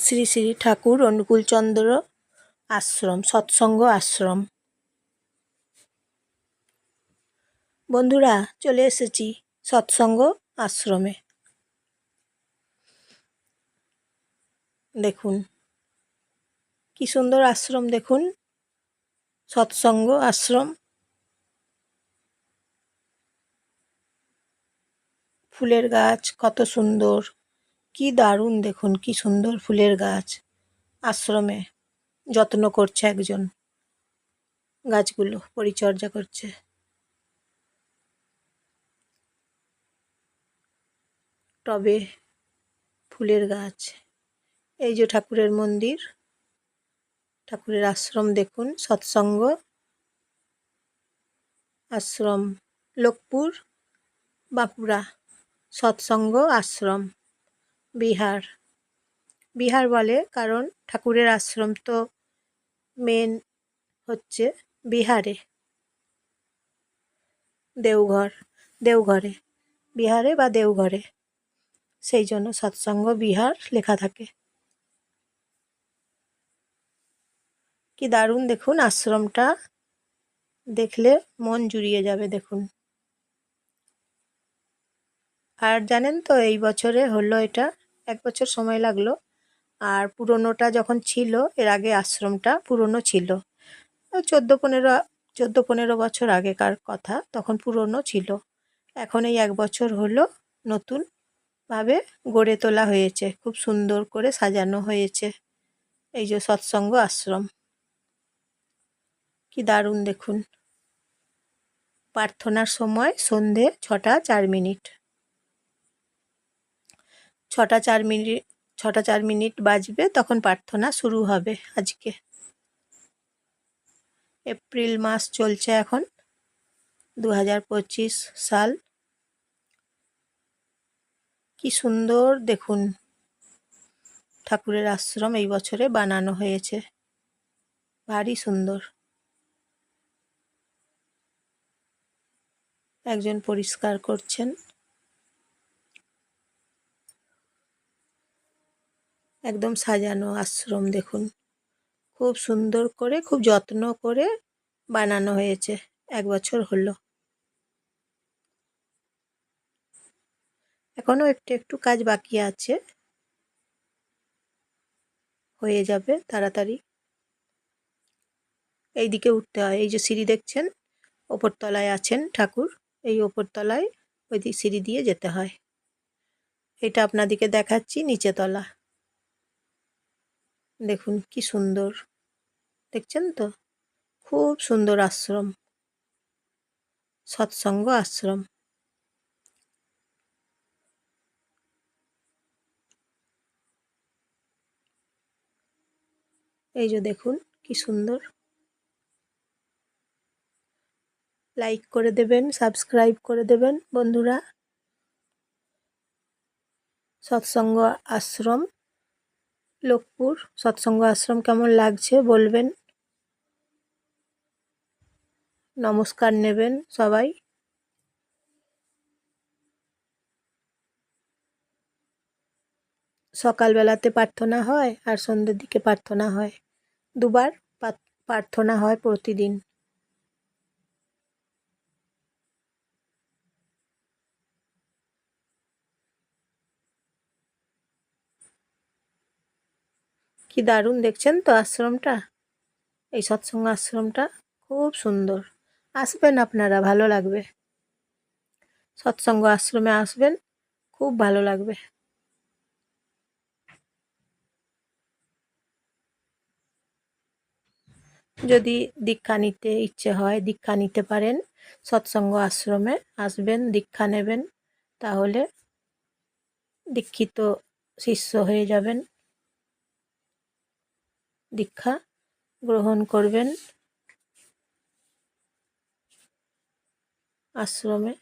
শ্রী শ্রী ঠাকুর অনুকূলচন্দ্র আশ্রম, সৎসঙ্গ আশ্রম। বন্ধুরা, চলে এসেছি সৎসঙ্গ আশ্রমে। দেখুন, কি সুন্দর আশ্রম, দেখুন। সৎসঙ্গ আশ্রম। ফুলের গাছ কত সুন্দর। কি দারুণ দেখুন, কি সুন্দর ফুলের গাছ। আশ্রমে যত্ন করছে একজন। গাছগুলো পরিচর্যা করছে। টবে ফুলের গাছ। এই যে ঠাকুরের মন্দির। ঠাকুরের আশ্রম দেখুন, সৎসঙ্গ। আশ্রম, লোকপুর, বাঁকুড়া। সৎসঙ্গ, আশ্রম। বিহার। বিহার বলে কারণ ঠাকুরের আশ্রম তো মেন হচ্ছে বিহারে। দেওঘর, দেওঘরে, বিহারে বা দেওঘরে। সেই জন্য সৎসঙ্গ বিহার লেখা থাকে। কি দারুণ দেখুন আশ্রমটা। দেখলে মন জুড়িয়ে যাবে দেখুন। আর জানেন তো এই বছরে হলো এটা এক বছর সময় লাগল। আর পুরোনোটা যখন ছিল, এর আগে আশ্রমটা পুরনো ছিল। চোদ্দ পনেরো চোদ্দ পনেরো বছর আগেকার কথা, তখন পুরনো ছিল। এখন এই এক বছর হলো নতুনভাবে গড়ে তোলা হয়েছে, খুব সুন্দর করে সাজানো হয়েছে। এই যে সৎসঙ্গ আশ্রম। কি দারুণ দেখুন। প্রার্থনার সময় সন্ধে ছটা চার মিনিট। ছটা চার মিনিট ছটা চার মিনিট বাজবে, তখন প্রার্থনা শুরু হবে আজকে। এপ্রিল মাস চলছে এখন দু হাজার পঁচিশ সাল। কি সুন্দর, দেখুন। ঠাকুরের আশ্রম এই বছরে বানানো হয়েছে। ভারী সুন্দর। একজন পরিষ্কার করছেন। একদম সাজানো আশ্রম দেখুন। খুব সুন্দর করে, খুব যত্ন করে বানানো হয়েছে, এক বছর হলো। এখনও একটু একটু কাজ বাকি আছে। হয়ে যাবে তাড়াতাড়ি। এই দিকে উঠতে হয়, এই যে সিঁড়ি দেখছেন? ওপরতলায় আছেন ঠাকুর, এই ওপরতলায় ওই দিক সিঁড়ি দিয়ে যেতে হয়। এটা আপনাদিকে দেখাচ্ছি নিচে তলা দেখুন কি সুন্দর। দেখছেন তো? খুব সুন্দর আশ্রম। সৎসঙ্গ আশ্রম। এই যে দেখুন কি সুন্দর। লাইক করে দেবেন, সাবস্ক্রাইব করে দেবেন বন্ধুরা। সৎসঙ্গ আশ্রম। লোকপুর সৎসঙ্গ আশ্রম কেমন লাগছে বলবেন? নমস্কার নেবেন সবাই। সকালবেলাতে প্রার্থনা হয় আর সন্ধ্যের দিকে প্রার্থনা হয়। দুবার প্রার্থনা হয় প্রতিদিন। কি দারুণ দেখছেন তো আশ্রমটা? এই সৎসঙ্গ আশ্রমটা খুব সুন্দর। আসবেন আপনারা, ভালো লাগবে। সৎসঙ্গ আশ্রমে আসবেন, খুব ভালো লাগবে। যদি দীক্ষা নিতে ইচ্ছে হয়, দীক্ষা নিতে পারেন, সৎসঙ্গ আশ্রমে আসবেন, দীক্ষা নেবেন, তাহলে দীক্ষিত শিষ্য হয়ে যাবেন। দীক্ষা গ্রহণ করবেন। আশ্রমে।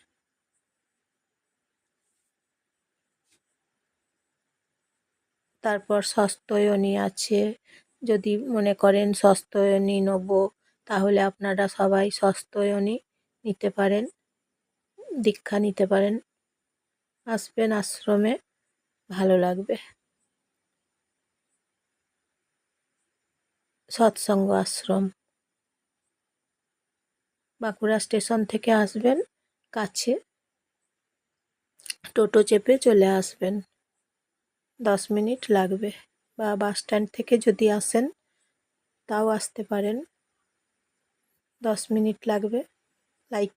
তারপর সস্তয়নী আছে। যদি মনে করেন সস্তয়নী নেব, তাহলে আপনারা সবাই সস্তয়নী নিতে পারেন, দীক্ষা নিতে পারেন। আসবেন আশ্রমে, ভালো লাগবে। সৎসঙ্গ আশ্রম। বাঁকুড়া স্টেশন থেকে আসবেন, কাছে টোটো চেপে চলে আসবেন। দশ মিনিট লাগবে বা বাস স্ট্যান্ড থেকে যদি আসেন, তাও আসতে পারেন। দশ মিনিট লাগবে। লাইক